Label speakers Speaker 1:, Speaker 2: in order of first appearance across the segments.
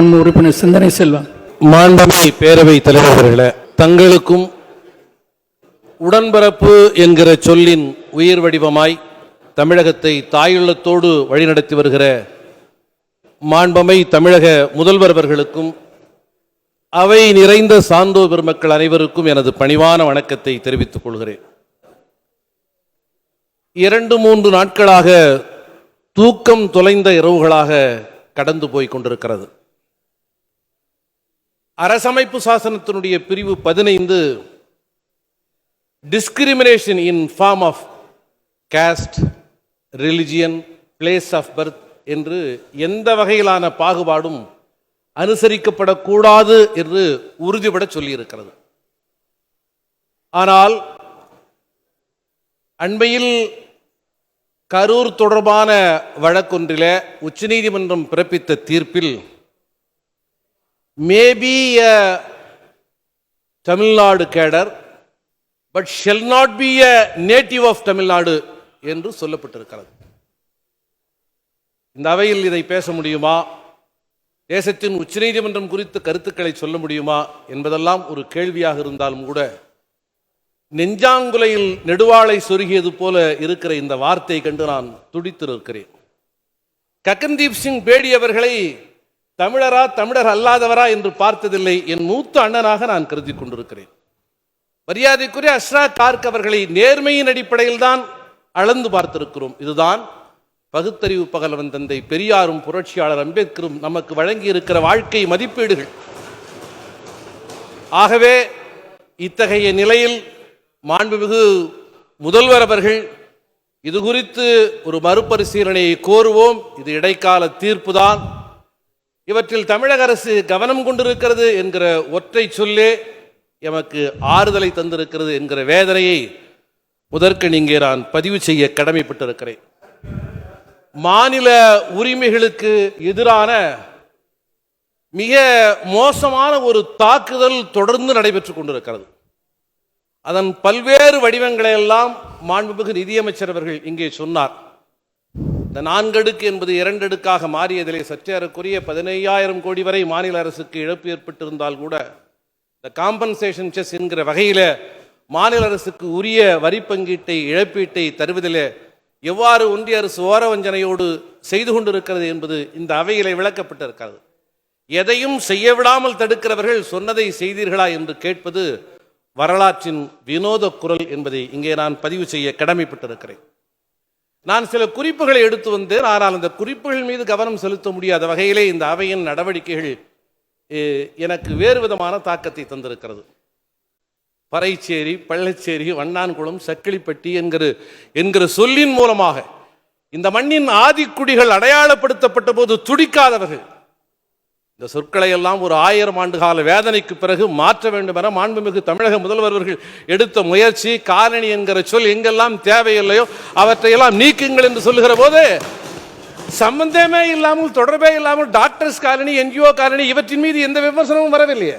Speaker 1: உறுப்பினர் சிந்தனை செல்வம்
Speaker 2: மாண்பமை பேரவை தலைவர்களே தங்களுக்கும் உடன்பரப்பு என்கிற சொல்லின் உயிர் வடிவமாய் தமிழகத்தை தாயுள்ளத்தோடு வழிநடத்தி வருகிற மாண்பமை தமிழக முதல்வர் அவர்களுக்கும் அவை நிறைந்த சாந்தோ பெருமக்கள் அனைவருக்கும் எனது பணிவான வணக்கத்தை தெரிவித்துக் கொள்கிறேன். இரண்டு மூன்று நாட்களாக தூக்கம் தொலைந்த இரவுகளாக கடந்து போய் கொண்டிருக்கிறது. அரசமைப்பு சாசனத்தினுடைய பிரிவு பதினைந்து discrimination in form of caste religion place of birth என்று எந்த வகையிலான பாகுபாடும் அனுசரிக்கப்படக்கூடாது என்று உறுதிபட சொல்லியிருக்கிறது. ஆனால் அண்மையில் கரூர் தொடர்பான வழக்கொன்றிலே உச்சநீதிமன்றம் பிறப்பித்த தீர்ப்பில் maybe a Tamil Nadu cadre but shall not be a native of Tamil Nadu என்று சொல்லப்பட்டிருக்கிறது. இந்த அவையில் இதை பேச முடியுமா? தேசத்தின் உச்சநீதிமன்றம் குறித்த கருத்துக்களை சொல்ல முடியுமா? என்பதெல்லாம் ஒரு கேள்வியாக இருந்தாலும் கூட நெஞ்சாங்குலையில் நெடுவாளை சொருகியது போல இருக்கிற இந்த வார்த்தை கண்டு நான் துடித்திருக்கிறேன். ககன்தீப் சிங் பேடி அவர்களை தமிழரா தமிழர் அல்லாதவரா என்று பார்த்ததில்லை என் மூத்த அண்ணனாக நான் கருதி கொண்டிருக்கிறேன். மரியாதைக்குரிய அஷ்ரா கார்க் அவர்களை நேர்மையின் அடிப்படையில் தான் அளந்து பார்த்திருக்கிறோம். இதுதான் பகுத்தறிவு பகலவன் தந்தை பெரியாரும் புரட்சியாளர் அம்பேத்கரும் நமக்கு வழங்கி இருக்கிற வாழ்க்கை மதிப்பீடுகள். ஆகவே இத்தகைய நிலையில் மாண்புமிகு முதல்வர் அவர்கள் இது குறித்து ஒரு மறுபரிசீலனையை கோருவோம். இது இடைக்கால தீர்ப்புதான். இவற்றில் தமிழக அரசு கவனம் கொண்டிருக்கிறது என்கிற ஒற்றை சொல்லே எமக்கு ஆறுதலை தந்திருக்கிறது என்கிற வேதனையை முதற்கு இங்கே நான் பதிவு செய்ய கடமைப்பட்டிருக்கிறேன். மாநில உரிமைகளுக்கு எதிரான மிக மோசமான ஒரு தாக்குதல் தொடர்ந்து நடைபெற்றுக் கொண்டிருக்கிறது. அதன் பல்வேறு வடிவங்களை எல்லாம் மாண்புமிகு நிதியமைச்சர் அவர்கள் இங்கே சொன்னார். இந்த நான்கடுக்கு என்பது இரண்டடுக்காக மாறியதிலே சற்றேறக்குரிய பதினையாயிரம் கோடி வரை மாநில அரசுக்கு இழப்பு ஏற்பட்டிருந்தால் கூட இந்த காம்பன்சேஷன் செஸ் என்கிற வகையில் மாநில அரசுக்கு உரிய வரி பங்கீட்டை இழப்பீட்டை தருவதிலே எவ்வாறு ஒன்றிய அரசு ஓர வஞ்சனையோடு செய்து கொண்டிருக்கிறது என்பது இந்த அவையிலே விளக்கப்பட்டிருக்கிறது. எதையும் செய்ய விடாமல் தடுக்கிறவர்கள் சொன்னதை செய்தீர்களா என்று கேட்பது வரலாற்றின் வினோத குரல் என்பதை இங்கே நான் பதிவு செய்ய கடமைப்பட்டிருக்கிறேன். நான் சில குறிப்புகளை எடுத்து வந்தேன் ஆனால் அந்த குறிப்புகள் மீது கவனம் செலுத்த முடியாத வகையிலே இந்த அவையின் நடவடிக்கைகள் எனக்கு வேறு விதமான தாக்கத்தை தந்திருக்கிறது. பறைச்சேரி பள்ளச்சேரி வண்ணான்குளம் சக்கிலிப்பட்டி என்கிற என்கிற சொல்லின் மூலமாக இந்த மண்ணின் ஆதிக்குடிகள் அடையாளப்படுத்தப்பட்ட போது துடிக்காதவர்கள் இந்த சொற்களை எல்லாம் ஒரு ஆயிரம் ஆண்டு கால வேதனைக்கு பிறகு மாற்ற வேண்டும் என மாண்புமிகு தமிழக முதல்வர்கள் எடுத்த முயற்சி காலணி என்கிற சொல் எங்கெல்லாம் தேவையில்லையோ அவற்றையெல்லாம் நீக்குங்கள் என்று சொல்லுகிற போது சம்பந்தமே இல்லாமல் தொடர்பே இல்லாமல் டாக்டர்ஸ் காலனி என்ஜிஓ காலனி இவற்றின் மீது எந்த விமர்சனமும் வரவில்லையே.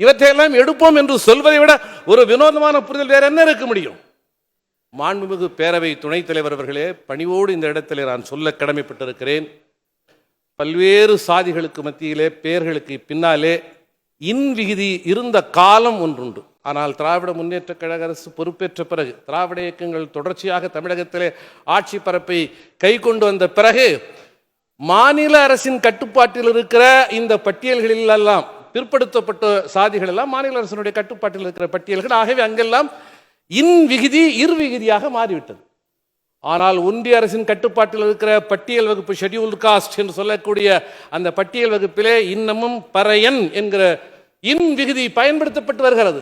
Speaker 2: இவற்றையெல்லாம் எடுப்போம் என்று சொல்வதை விட ஒரு வினோதமான புரிதல் வேற என்ன இருக்க முடியும்? மாண்புமிகு பேரவை துணைத் தலைவர் அவர்களே பணிவோடு இந்த இடத்திலே நான் சொல்ல கடமைப்பட்டிருக்கிறேன். பல்வேறு சாதிகளுக்கு மத்தியிலே பெயர்களுக்கு பின்னாலே இன் விகுதி இருந்த காலம் ஒன்றுண்டு. ஆனால் திராவிட முன்னேற்ற கழக அரசு பொறுப்பேற்ற பிறகு திராவிட இயக்கங்கள் தொடர்ச்சியாக தமிழகத்திலே ஆட்சி பரப்பை கை கொண்டு வந்த பிறகு மாநில அரசின் கட்டுப்பாட்டில் இருக்கிற இந்த பட்டியல்களிலெல்லாம் பிற்படுத்தப்பட்ட சாதிகள் எல்லாம் மாநில அரசினுடைய கட்டுப்பாட்டில் இருக்கிற பட்டியல்கள். ஆகவே அங்கெல்லாம் இன் விகுதி இர் விகுதியாக மாறிவிட்டது. ஆனால் ஒன்றிய அரசின் கட்டுப்பாட்டில் இருக்கிற பட்டியல் வகுப்பு ஷெட்யூல்டு காஸ்ட் என்று சொல்லக்கூடிய அந்த பட்டியல் வகுப்பிலே இன்னமும் பறையன் என்கிற இன் விகுதி பயன்படுத்தப்பட்டு வருகிறது.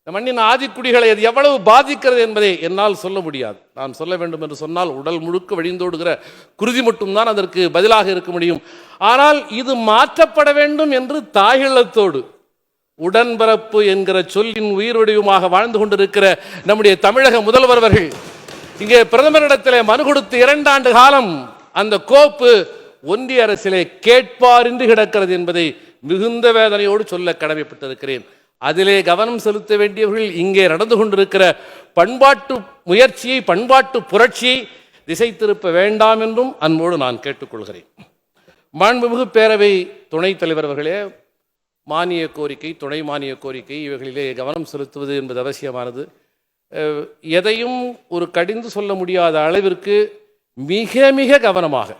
Speaker 2: இந்த மண்ணின் ஆதிக்குடிகளை அது எவ்வளவு பாதிக்கிறது என்பதை என்னால் சொல்ல முடியாது. நான் சொல்ல வேண்டும் என்று சொன்னால் உடல் முழுக்க வழிந்தோடுகிற குருதி மட்டும்தான் அதற்கு பதிலாக இருக்க முடியும். ஆனால் இது மாற்றப்பட வேண்டும் என்று தாயள்ளத்தோடு உடன்பரப்பு என்கிற சொல்லின் உயிர் வடிவமாக வாழ்ந்து கொண்டிருக்கிற நம்முடைய தமிழக முதல்வர் அவர்கள் இங்கே பிரதமரிடத்திலே மனு கொடுத்து இரண்டாண்டு காலம் அந்த கோப்பு ஒன்றிய அரசிலே கேட்பாரின்றி கிடக்கிறது என்பதை மிகுந்த வேதனையோடு சொல்ல கடமைப்பட்டிருக்கிறேன். அதிலே கவனம் செலுத்த வேண்டியவர்கள் இங்கே நடந்து கொண்டிருக்கிற பண்பாட்டு முயற்சியை பண்பாட்டு புரட்சியை திசை திருப்ப வேண்டாம் என்றும் அன்போடு நான் கேட்டுக்கொள்கிறேன். மாண்புமிகு பேரவை துணைத் தலைவர் அவர்களே மானிய கோரிக்கை துணை மானிய கோரிக்கை இவைகளிலே கவனம் செலுத்துவது என்பது அவசியமானது. எதையும் ஒரு கடிந்து சொல்ல முடியாத அளவிற்கு மிக மிக கவனமாக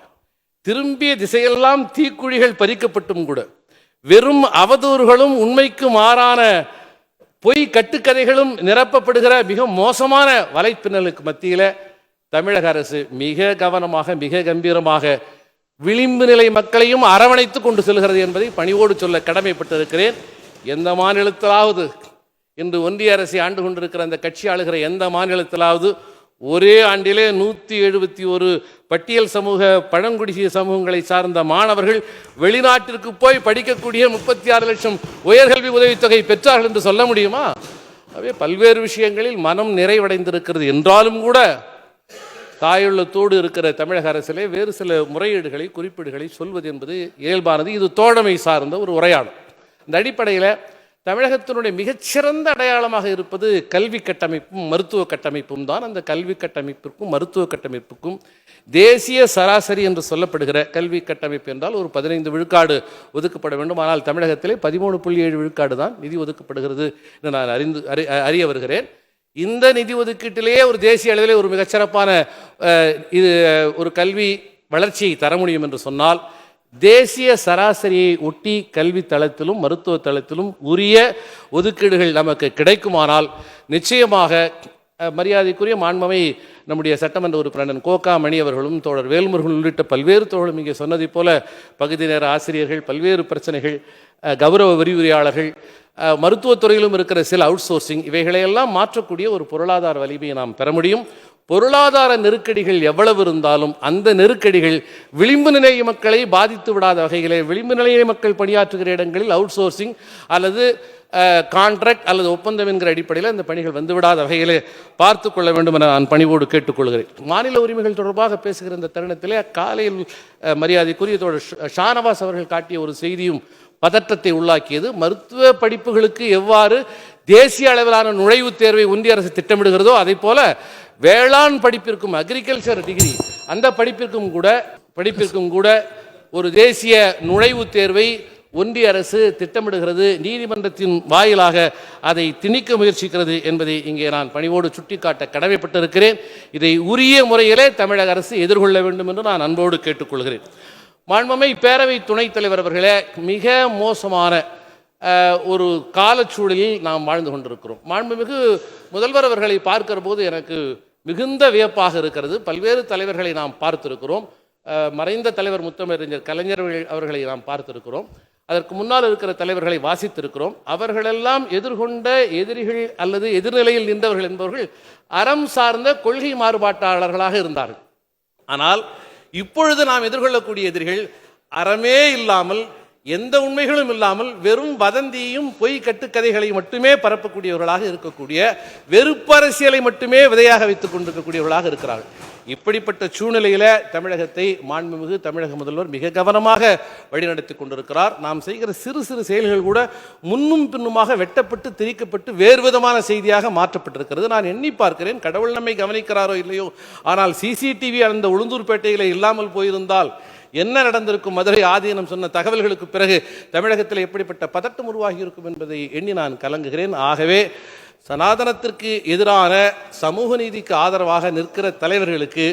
Speaker 2: திரும்பிய திசையெல்லாம் தீக்குழிகள் பறிக்கப்பட்டும் கூட வெறும் அவதூறுகளும் உண்மைக்கு மாறான பொய் கட்டுக்கதைகளும் நிரப்பப்படுகிற மிக மோசமான வலைப்பின்னலுக்கு மத்தியில் தமிழக அரசு மிக கவனமாக மிக கம்பீரமாக விளிம்பு நிலை மக்களையும் அரவணைத்து கொண்டு செல்கிறது என்பதை பணிவோடு சொல்ல கடமைப்பட்டிருக்கிறேன். எந்த மாநிலத்திலாவது இன்று ஒன்றிய அரசை ஆண்டு கொண்டிருக்கிற அந்த கட்சி ஆளுகிற எந்த மாநிலத்திலாவது ஒரே ஆண்டிலே நூற்றி எழுபத்தி ஒரு பட்டியல் சமூக பழங்குடிசிய சமூகங்களை சார்ந்த மாணவர்கள் வெளிநாட்டிற்கு போய் படிக்கக்கூடிய முப்பத்தி ஆறு லட்சம் உயர்கல்வி உதவித்தொகை பெற்றார்கள் என்று சொல்ல முடியுமா? அவே பல்வேறு விஷயங்களில் மனம் நிறைவடைந்திருக்கிறது. என்றாலும் கூட தாயுள்ளத்தோடு இருக்கிற தமிழக அரசிலே வேறு சில முறையீடுகளை குறிப்பீடுகளை சொல்வது என்பது இயல்பானது. இது தோழமை சார்ந்த ஒரு உரையாடல். இந்த அடிப்படையில் தமிழகத்தினுடைய மிகச்சிறந்த அடையாளமாக இருப்பது கல்வி கட்டமைப்பும் மருத்துவ கட்டமைப்பும் தான். அந்த கல்வி கட்டமைப்பிற்கும் மருத்துவ கட்டமைப்புக்கும் தேசிய சராசரி என்று சொல்லப்படுகிற கல்வி கட்டமைப்பு என்றால் ஒரு பதினைந்து விழுக்காடு ஒதுக்கப்பட வேண்டும். ஆனால் தமிழகத்திலே பதிமூணு புள்ளி ஏழு விழுக்காடு தான் நிதி ஒதுக்கப்படுகிறது என்று நான் அறிந்து அறி அறிய வருகிறேன். இந்த நிதி ஒதுக்கீட்டிலேயே ஒரு தேசிய அளவிலே ஒரு மிகச்சிறப்பான இது ஒரு கல்வி வளர்ச்சியை தர முடியும் என்று சொன்னால் தேசிய சராசரியை ஒட்டி கல்வி தளத்திலும் மருத்துவ தளத்திலும் உரிய ஒதுக்கீடுகள் நமக்கு கிடைக்குமானால் நிச்சயமாக மரியாதைக்குரிய மாண்பமை நம்முடைய சட்டமன்ற உறுப்பினர் கோகா மணி அவர்களும் தோழர் வேல்முருகன் உள்ளிட்ட பல்வேறு தோழரும் இங்கே சொன்னதைப் போல பகுதி நேர ஆசிரியர்கள் பல்வேறு பிரச்சனைகள் கௌரவ விரிவுரையாளர்கள் மருத்துவத்துறையிலும் இருக்கிற சில அவுட் சோர்சிங் இவைகளையெல்லாம் மாற்றக்கூடிய ஒரு பொருளாதார வலிமையை நாம் பெற முடியும். பொருளாதார நெருக்கடிகள் எவ்வளவு இருந்தாலும் அந்த நெருக்கடிகள் விளிம்பு நிலைய மக்களை பாதித்து விடாத வகையிலே விளிம்பு நிலைய மக்கள் பணியாற்றுகிற இடங்களில் அவுட் சோர்சிங் அல்லது கான்ட்ராக்ட் அல்லது ஒப்பந்தம் என்கிற அடிப்படையில் இந்த பணிகள் வந்துவிடாத வகையிலே பார்த்து கொள்ள வேண்டும் என நான் பணிவோடு கேட்டுக்கொள்கிறேன். மாநில உரிமைகள் தொடர்பாக பேசுகிற இந்த தருணத்திலே காலையில் அஹ், மரியாதைக்குரிய தோழர் ஷானவாஸ் அவர்கள் காட்டிய ஒரு செய்தியும் பதற்றத்தை உள்ளாக்கியது. மருத்துவ படிப்புகளுக்கு எவ்வாறு தேசிய அளவிலான நுழைவுத் தேர்வை ஒன்றிய அரசு திட்டமிடுகிறதோ அதே போல வேளாண் படிப்பிற்கும் அக்ரிகல்ச்சர் டிகிரி அந்த படிப்பிற்கும் கூட படிப்பிற்கும் கூட ஒரு தேசிய நுழைவுத் தேர்வை ஒன்றிய அரசு திட்டமிடுகிறது. நீதிமன்றத்தின் வாயிலாக அதை திணிக்க முயற்சிக்கிறது என்பதை இங்கே நான் பணிவோடு சுட்டிக்காட்ட கடமைப்பட்டிருக்கிறேன். இதை உரிய முறையிலே தமிழக அரசு எதிர்கொள்ள வேண்டும் என்று நான் அன்போடு கேட்டுக்கொள்கிறேன். மாண்புமை பேரவை துணைத் தலைவர் அவர்களே மிக மோசமான ஒரு காலச்சூழலில் நாம் வாழ்ந்து கொண்டிருக்கிறோம். மாண்புமிகு முதல்வர் அவர்களை பார்க்கிற போது எனக்கு மிகுந்த வியப்பாக இருக்கிறது. பல்வேறு தலைவர்களை நாம் பார்த்திருக்கிறோம். மறைந்த தலைவர் முத்தமிழறிஞர் கலைஞர் அவர்களை நாம் பார்த்திருக்கிறோம். அதற்கு முன்னால் இருக்கிற தலைவர்களை வாசித்திருக்கிறோம். அவர்களெல்லாம் எதிர்கொண்ட எதிரிகள் அல்லது எதிர்நிலையில் நின்றவர்கள் என்பவர்கள் அறம் சார்ந்த கொள்கை மாறுபாட்டாளர்களாக இருந்தார்கள். ஆனால் இப்பொழுது நாம் எதிர்கொள்ளக்கூடிய எதிரிகள் அறமே இல்லாமல் எந்த உண்மைகளும் இல்லாமல் வெறும் வதந்தியையும் பொய் கட்டுக்கதைகளை மட்டுமே பரப்பக்கூடியவர்களாக இருக்கக்கூடிய வெறுப்பரசியலை மட்டுமே விதையாக வைத்துக் கொண்டிருக்கக்கூடியவர்களாக இருக்கிறார்கள். இப்படிப்பட்ட சூழ்நிலையில தமிழகத்தை மாண்புமிகு தமிழக முதல்வர் மிக கவனமாக வழிநடத்தி கொண்டிருக்கிறார். நாம் செய்கிற சிறு சிறு செயல்கள் கூட முன்னும் பின்னுமாக வெட்டப்பட்டு திரிக்கப்பட்டு வேறு விதமான செய்தியாக மாற்றப்பட்டிருக்கிறது. நான் எண்ணி பார்க்கிறேன் கடவுள் நம்மை கவனிக்கிறாரோ இல்லையோ. ஆனால் சிசிடிவி அந்த உளுந்தூர்பேட்டையில் இல்லாமல் போயிருந்தால் என்ன நடந்திருக்கும்? மதுரை ஆதீனம் சொன்ன தகவல்களுக்கு பிறகு தமிழகத்தில் எப்படிப்பட்ட பதட்டம் உருவாகி இருக்கும் என்பதை எண்ணி நான் கலங்குகிறேன். ஆகவே சனாதனத்திற்கு எதிரான சமூக நீதிக்கு ஆதரவாக நிற்கிற தலைவர்களுக்கு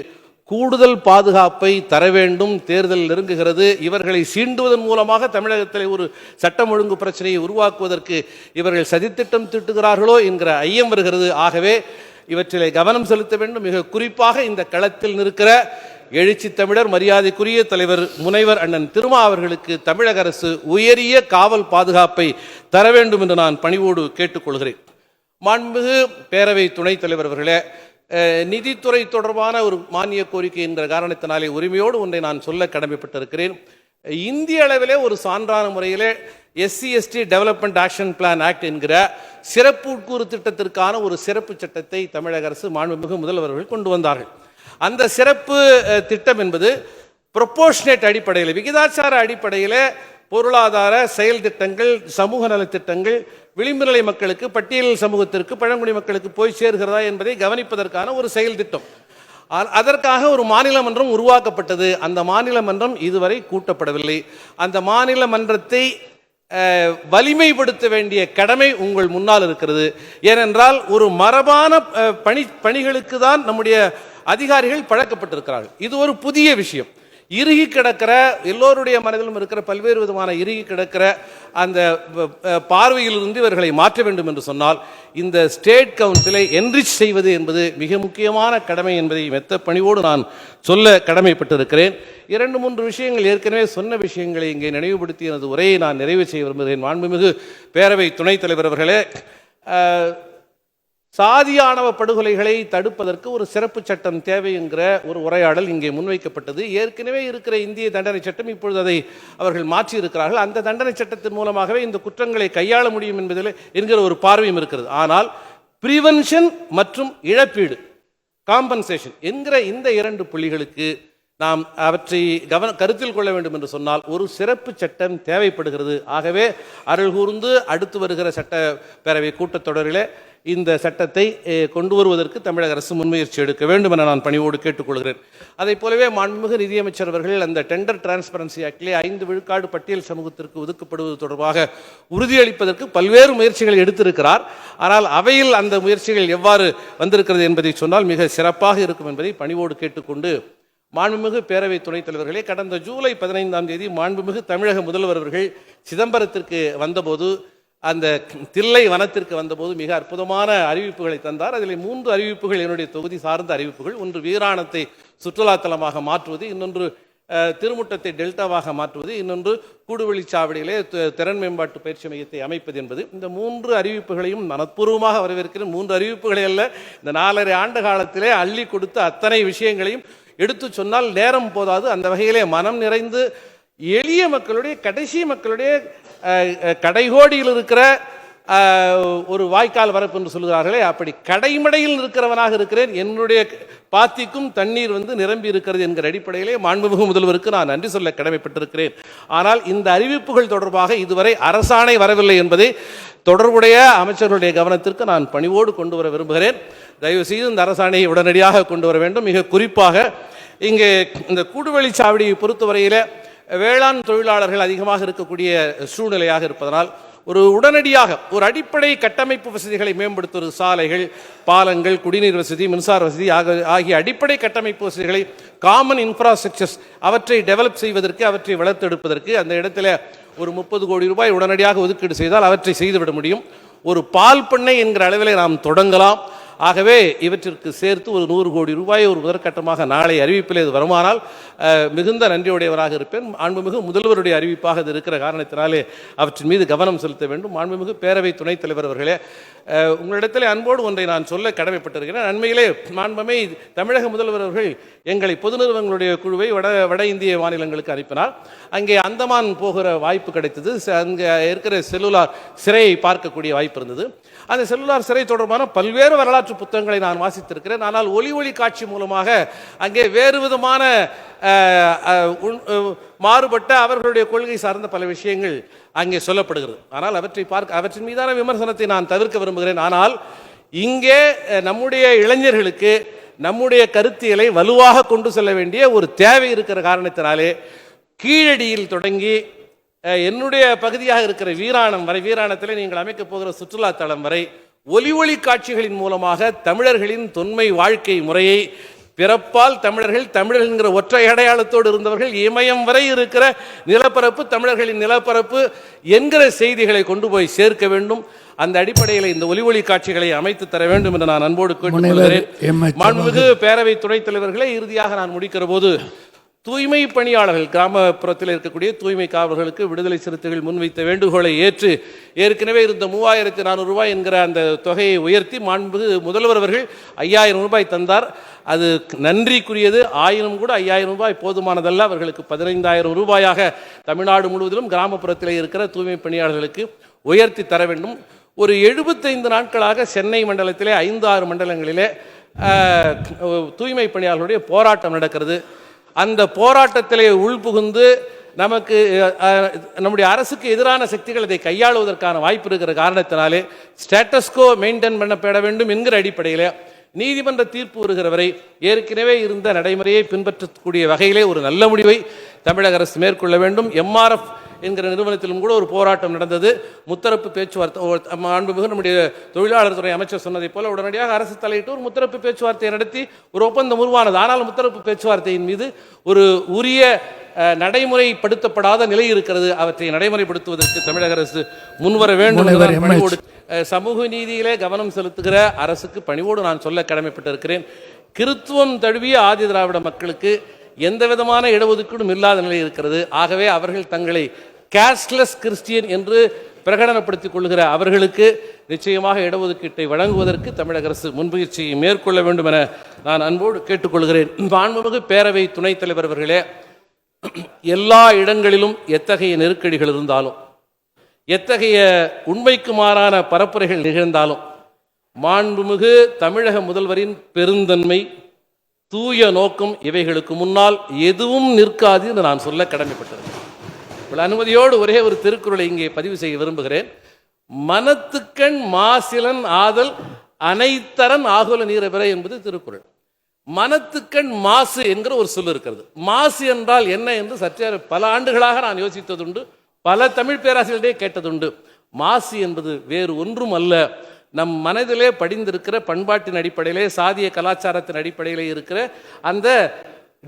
Speaker 2: கூடுதல் பாதுகாப்பை தர வேண்டும். தேர்தல் நெருங்குகிறது. இவர்களை சீண்டுவதன் மூலமாக தமிழகத்தில் ஒரு சட்டம் ஒழுங்கு பிரச்சனையை உருவாக்குவதற்கு இவர்கள் சதித்திட்டம் தீட்டுகிறார்களோ என்கிற ஐயம் வருகிறது. ஆகவே இவற்றிலே கவனம் செலுத்த வேண்டும். மிக குறிப்பாக இந்த களத்தில் நிற்கிற எழுச்சி தமிழர் மரியாதைக்குரிய தலைவர் முனைவர் அண்ணன் திருமா அவர்களுக்கு தமிழக அரசு உயரிய காவல் பாதுகாப்பை தர வேண்டும் என்று நான் பணிவோடு கேட்டுக்கொள்கிறேன். மாண்புமிகு பேரவை துணைத் தலைவர் அவர்களே நிதித்துறை தொடர்பான ஒரு மானிய கோரிக்கை என்ற காரணத்தினாலே உரிமையோடு ஒன்றை நான் சொல்ல கடமைப்பட்டிருக்கிறேன். இந்திய அளவிலே ஒரு சான்றான முறையிலே SC ST development action plan act என்கிற சிறப்பு உட்கூறு திட்டத்திற்கான ஒரு சிறப்பு சட்டத்தை தமிழக அரசு மாண்புமிகு முதல்வர்கள் கொண்டு வந்தார்கள். அந்த சிறப்பு திட்டம் என்பது ப்ரொப்போர்ஷனேட் அடிப்படையில் விகிதாச்சார அடிப்படையில் பொருளாதார செயல் திட்டங்கள் சமூக நலத் திட்டங்கள் விளிம்பு நிலை மக்களுக்கு பட்டியல் சமூகத்திற்கு பழங்குடி மக்களுக்கு போய் சேர்கிறதா என்பதை கவனிப்பதற்கான ஒரு செயல் திட்டம். அதற்காக ஒரு மாநில மன்றம் உருவாக்கப்பட்டது. அந்த மாநில மன்றம் இதுவரை கூட்டப்படவில்லை. அந்த மாநில மன்றத்தை வலிமைப்படுத்த வேண்டிய கடமை உங்கள் முன்னால் இருக்கிறது. ஏனென்றால் ஒரு மரபான பணி பணிகளுக்கு தான் நம்முடைய அதிகாரிகள் பழக்கப்பட்டிருக்கிறார்கள். இது ஒரு புதிய விஷயம். இறுகி கிடக்கிற எல்லோருடைய மனதிலும் இருக்கிற பல்வேறு விதமான இறுகி கிடக்கிற அந்த பார்வையிலிருந்து இவர்களை மாற்ற வேண்டும் என்று சொன்னால் இந்த ஸ்டேட் கவுன்சிலை என்ரிச் செய்வது என்பது மிக முக்கியமான கடமை என்பதை மெத்த பணிவோடு நான் சொல்ல கடமைப்பட்டிருக்கிறேன். இரண்டு மூன்று விஷயங்கள் ஏற்கனவே சொன்ன விஷயங்களை இங்கே நினைவுபடுத்தி எனது உரையை நான் நிறைவு செய்ய விரும்புகிறேன். மாண்புமிகு பேரவை துணைத் தலைவர் அவர்களே சாதியாணவ படுகொலைகளை தடுப்பதற்கு ஒரு சிறப்பு சட்டம் தேவை என்கிற ஒரு உரையாடல் இங்கே முன்வைக்கப்பட்டது. ஏற்கனவே இருக்கிற இந்திய தண்டனை சட்டம் இப்பொழுது அதை அவர்கள் மாற்றி இருக்கிறார்கள் அந்த தண்டனை சட்டத்தின் மூலமாகவே இந்த குற்றங்களை கையாள முடியும் என்பதில் என்கிற ஒரு பார்வையும் இருக்கிறது. ஆனால் ப்ரிவென்ஷன் மற்றும் இழப்பீடு காம்பன்சேஷன் என்கிற இந்த இரண்டு புள்ளிகளுக்கு நாம் அவற்றை கவன கருத்தில் கொள்ள வேண்டும் என்று சொன்னால் ஒரு சிறப்பு சட்டம் தேவைப்படுகிறது. ஆகவே அருள் கூர்ந்து அடுத்து வருகிற சட்டப்பேரவை கூட்டத்தொடரிலே இந்த சட்டத்தை கொண்டு வருவதற்கு தமிழக அரசு முன்முயற்சி எடுக்க வேண்டும் என நான் பணிவோடு கேட்டுக்கொள்கிறேன். அதை போலவே மாண்புமிகு நிதியமைச்சர் அவர்கள் அந்த டெண்டர் டிரான்ஸ்பரன்சி ஆக்டிலே ஐந்து விழுக்காடு பட்டியல் சமூகத்திற்கு ஒதுக்கப்படுவது தொடர்பாக உறுதியளிப்பதற்கு பல்வேறு முயற்சிகள் எடுத்திருக்கிறார். ஆனால் அவையில் அந்த முயற்சிகள் எவ்வாறு வந்திருக்கிறது என்பதை சொன்னால் மிக சிறப்பாக இருக்கும் என்பதை பணிவோடு கேட்டுக்கொண்டு மாண்புமிகு பேரவை துணைத் தலைவர்களே கடந்த ஜூலை பதினைந்தாம் தேதி மாண்புமிகு தமிழக முதல்வர் அவர்கள் சிதம்பரத்திற்கு வந்தபோது அந்த தில்லை வனத்திற்கு வந்தபோது மிக அற்புதமான அறிவிப்புகளை தந்தார். அதில் மூன்று அறிவிப்புகள் என்னுடைய தொகுதி சார்ந்த அறிவிப்புகள். ஒன்று வீராணத்தை சுற்றுலாத்தலமாக மாற்றுவது இன்னொன்று திருமுட்டத்தை டெல்டாவாக மாற்றுவது இன்னொன்று கூடுவெளிச்சாவடியிலே திறன் மேம்பாட்டு பயிற்சி மையத்தை அமைப்பது என்பது. இந்த மூன்று அறிவிப்புகளையும் மனப்பூர்வமாக வரவேற்கிறேன். மூன்று அறிவிப்புகளை அல்ல இந்த நாலரை ஆண்டு காலத்திலே அள்ளி கொடுத்த அத்தனை விஷயங்களையும் எடுத்து சொன்னால் நேரம் போதாது. அந்த வகையிலே மனம் நிறைந்து எளிய மக்களுடைய கடைசி மக்களுடைய கடைகோடியில் இருக்கிற ஒரு வாய்க்கால் வரப்பு என்று சொல்கிறார்களே அப்படி கடைமடையில் இருக்கிறவனாக இருக்கிறேன். என்னுடைய பாத்திக்கும் தண்ணீர் வந்து நிரம்பி இருக்கிறது என்கிற அடிப்படையிலே மாண்புமிகு முதல்வருக்கு நான் நன்றி சொல்ல கடமைப்பட்டிருக்கிறேன். ஆனால் இந்த அறிவிப்புகள் தொடர்பாக இதுவரை அரசாணை வரவில்லை என்பதை தொடர்புடைய அமைச்சர்களுடைய கவனத்திற்கு நான் பணிவோடு கொண்டு வர விரும்புகிறேன். தயவு செய்து இந்த அரசாணையை உடனடியாக கொண்டு வர வேண்டும். மிக குறிப்பாக இங்கே இந்த கூடுவெளிச்சாவடியை பொறுத்தவரையில் வேளாண் தொழிலாளர்கள் அதிகமாக இருக்கக்கூடிய சூழ்நிலையாக இருப்பதனால் ஒரு உடனடியாக ஒரு அடிப்படை கட்டமைப்பு வசதிகளை மேம்படுத்துவது சாலைகள் பாலங்கள் குடிநீர் வசதி மின்சார வசதி ஆக ஆகிய அடிப்படை கட்டமைப்பு வசதிகளை காமன் இன்ஃப்ராஸ்ட்ரக்சர்ஸ் அவற்றை டெவலப் செய்வதற்கு அவற்றை வளர்த்தெடுப்பதற்கு அந்த இடத்துல ஒரு முப்பது கோடி ரூபாய் உடனடியாக ஒதுக்கீடு செய்தால் அவற்றை செய்துவிட முடியும். ஒரு பால் பண்ணை என்கிற அளவில் நாம் தொடங்கலாம். ஆகவே இவற்றிற்கு சேர்த்து ஒரு நூறு கோடி ரூபாய் ஒரு முதற்கட்டமாக நாளை அறிவிப்பில் இது வருமானால் மிகுந்த நன்றியுடையவராக இருப்பேன். மாண்புமிகு முதல்வருடைய அறிவிப்பாக இது இருக்கிற காரணத்தினாலே அவற்றின் மீது கவனம் செலுத்த வேண்டும். மாண்புமிகு பேரவை துணைத் தலைவர் அவர்களே உங்களிடத்திலே உங்களிடத்தில் அன்போடு ஒன்றை நான் சொல்ல கடமைப்பட்டிருக்கிறேன். அண்மையிலே மாண்புமை தமிழக முதல்வர் அவர்கள் எங்களை பொது நிறுவனங்களுடைய குழுவை வட வட இந்திய மாநிலங்களுக்கு அனுப்பினார். அங்கே அந்தமான் போகிற வாய்ப்பு கிடைத்தது. அங்கே இருக்கிற செல்லுலார் சிறையை பார்க்கக்கூடிய வாய்ப்பு இருந்தது. அந்த செல்லுலார் சிறை தொடர்பான பல்வேறு வரலாற்று புத்தகங்களை நான் வாசித்திருக்கிறேன். ஆனால் ஒளி ஒளி காட்சி மூலமாக அங்கே வேறு விதமான உண்- மாறுபட்ட அவர்களுடைய கொள்கை சார்ந்த பல விஷயங்கள் அங்கே சொல்லப்படுகிறது. ஆனால் அவற்றை பார்க்க அவற்றின் மீதான விமர்சனத்தை நான் தவிர்க்க விரும்புகிறேன். ஆனால் இங்கே நம்முடைய இளைஞர்களுக்கு நம்முடைய கருத்தியலை வலுவாக கொண்டு செல்ல வேண்டிய ஒரு தேவை இருக்கிற காரணத்தினாலே கீழடியில் தொடங்கி என்னுடைய பகுதியாக இருக்கிற வீராணம் வரை வீராணத்தில் நீங்கள் அமைக்கப் போகிற சுற்றுலா தலம் வரை ஒலி ஒளி காட்சிகளின் மூலமாக தமிழர்களின் தொன்மை வாழ்க்கை முறையை பிறப்பால் தமிழர்கள் தமிழர்கள் என்கிற ஒற்றை அடையாளத்தோடு இருந்தவர்கள் இமயம் வரை இருக்கிற நிலப்பரப்பு தமிழர்களின் நிலப்பரப்பு என்கிற செய்திகளை கொண்டு போய் சேர்க்க வேண்டும் அந்த அடிப்படையில் இந்த ஒலி ஒளி காட்சிகளை அமைத்து தர வேண்டும் என்று நான் அன்போடு கேட்டுக்கொள்கிறேன். மாண்புமிகு பேரவை துணைத் தலைவர்களே இறுதியாக நான் முடிக்கிற போது தூய்மை பணியாளர்கள் கிராமப்புறத்தில் இருக்கக்கூடிய தூய்மை காவலர்களுக்கு விடுதலை சிறுத்தைகள் முன்வைத்த வேண்டுகோளை ஏற்று ஏற்கனவே இருந்த மூவாயிரத்தி நானூறு ரூபாய் என்கிற அந்த தொகையை உயர்த்தி மாண்பு முதல்வர் அவர்கள் ஐயாயிரம் ரூபாய் தந்தார். அது நன்றிக்குரியது. ஆயினும் கூட ஐயாயிரம் ரூபாய் போதுமானதல்ல. அவர்களுக்கு பதினைந்தாயிரம் ரூபாயாக தமிழ்நாடு முழுவதிலும் கிராமப்புறத்தில் இருக்கிற தூய்மை பணியாளர்களுக்கு உயர்த்தி தர வேண்டும். ஒரு எழுபத்தைந்து நாட்களாக சென்னை மண்டலத்திலே ஐந்து ஆறு மண்டலங்களிலே தூய்மை பணியாளர்களுடைய போராட்டம் நடக்கிறது. அந்த போராட்டத்திலே உள்புகுந்து நமக்கு நம்முடைய அரசுக்கு எதிரான சக்திகள் அதை கையாளுவதற்கான வாய்ப்பு இருக்கிற காரணத்தினாலே ஸ்டேட்டஸ்கோ மெயின்டைன் பண்ணப்பட வேண்டும் என்கிற அடிப்படையில் நீதிமன்ற தீர்ப்பு வருகிற வரை ஏற்கனவே இருந்த நடைமுறையை பின்பற்றக்கூடிய வகையிலே ஒரு நல்ல முடிவை தமிழக அரசு மேற்கொள்ள வேண்டும். எம்ஆர்எஃப் என்கிற நிறுவனத்திலும் கூட ஒரு போராட்டம் நடந்தது. முத்தரப்பு பேச்சுவார்த்தை மாண்புமிகு நம்முடைய தொழிலாளர் துறை அமைச்சர் சொன்னதைப் போல உடனடியாக அரசு தலையிட்டு ஒரு முத்தரப்பு பேச்சுவார்த்தையை நடத்தி ஒரு ஒப்பந்தம் உருவானது. ஆனால் முத்தரப்பு பேச்சுவார்த்தையின் மீது ஒரு உரிய நடைமுறைப்படுத்தப்படாத நிலை இருக்கிறது. அவற்றை நடைமுறைப்படுத்துவதற்கு தமிழக அரசு முன்வர வேண்டும் சமூக நீதியிலே கவனம் செலுத்துகிற அரசுக்கு பணிவோடு நான் சொல்ல கடமைப்பட்டிருக்கிறேன். கிறித்துவம் தழுவிய ஆதி திராவிட மக்களுக்கு எந்த விதமான இடஒதுக்கீடும் இல்லாத நிலை இருக்கிறது. ஆகவே அவர்கள் தங்களை கேஷ்லெஸ் கிறிஸ்டியன் என்று பிரகடனப்படுத்திக் கொள்கிற அவர்களுக்கு நிச்சயமாக இடஒதுக்கீட்டை வழங்குவதற்கு தமிழக அரசு முன்முயற்சியை மேற்கொள்ள வேண்டும் என நான் அன்போடு கேட்டுக்கொள்கிறேன். மாண்புமிகு பேரவை துணைத் தலைவர் அவர்களே எல்லா இடங்களிலும் எத்தகைய நெருக்கடிகள் இருந்தாலும் எத்தகைய உண்மைக்கு மாறான பரப்புரைகள் நிகழ்ந்தாலும் மாண்புமிகு தமிழக முதல்வரின் பெருந்தன்மை தூய நோக்கம் இவைகளுக்கு முன்னால் எதுவும் நிற்காது என்று நான் சொல்ல கடமைப்பட்டிருக்கிறேன். உங்கள் அனுமதியோடு ஒரே ஒரு திருக்குறளை இங்கே பதிவு செய்ய விரும்புகிறேன். மனத்துக்கண் மாசிலன் ஆதல் அனைத்தரன் ஆகுல நீரபிற என்பது திருக்குறள். மனத்துக்கண் மாசு என்கிற ஒரு சொல் இருக்கிறது. மாசு என்றால் என்ன என்று சற்றே பல ஆண்டுகளாக நான் யோசித்ததுண்டு பல தமிழ் பேராசிரியர்களே கேட்டதுண்டு. மாசு என்பது வேறு ஒன்றும் அல்ல. நம் மனதிலே படிந்திருக்கிற பண்பாட்டின் அடிப்படையிலே சாதிய கலாச்சாரத்தின் அடிப்படையிலே இருக்கிற அந்த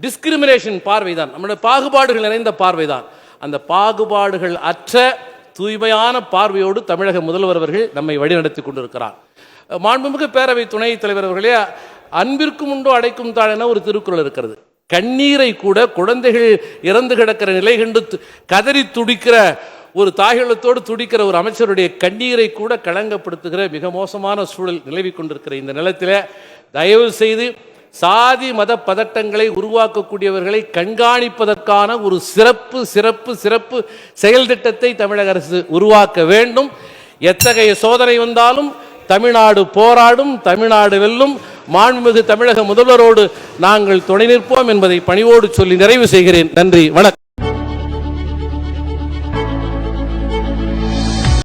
Speaker 2: டிஸ்கிரிமினேஷன் பார்வைதான். நம்மளோட பாகுபாடுகள் நிறைந்த பார்வைதான். அந்த பாகுபாடுகள் அற்ற தூய்மையான பார்வையோடு தமிழக முதல்வர் அவர்கள் நம்மை வழிநடத்தி கொண்டிருக்கிறார். மாண்புமிகு பேரவை துணைத் தலைவர் அவர்களே அன்பிற்கும் உண்டோ அடைக்கும் தாழென ஒரு திருக்குறள் இருக்கிறது. கண்ணீரை கூட குழந்தைகள் இறந்து கிடக்கிற நிலை கண்டு து- கதறி துடிக்கிற ஒரு தாய்களத்தோடு துடிக்கிற ஒரு அமைச்சருடைய கண்ணீரை கூட களங்கப்படுத்துகிற மிக மோசமான சூழல் நிலவி கொண்டிருக்கிற இந்த நிலத்தில் தயவு செய்து சாதி மத பதட்டங்களை உருவாக்கக்கூடியவர்களை கண்காணிப்பதற்கான ஒரு சிறப்பு சிறப்பு சிறப்பு செயல் திட்டத்தை தமிழக அரசு உருவாக்க வேண்டும். எத்தகைய சோதனை வந்தாலும் தமிழ்நாடு போராடும் தமிழ்நாடு வெல்லும். மாண்புமிகு தமிழக முதல்வரோடு நாங்கள் துணை நிற்போம் என்பதை பணிவோடு சொல்லி நிறைவு செய்கிறேன். நன்றி வணக்கம்.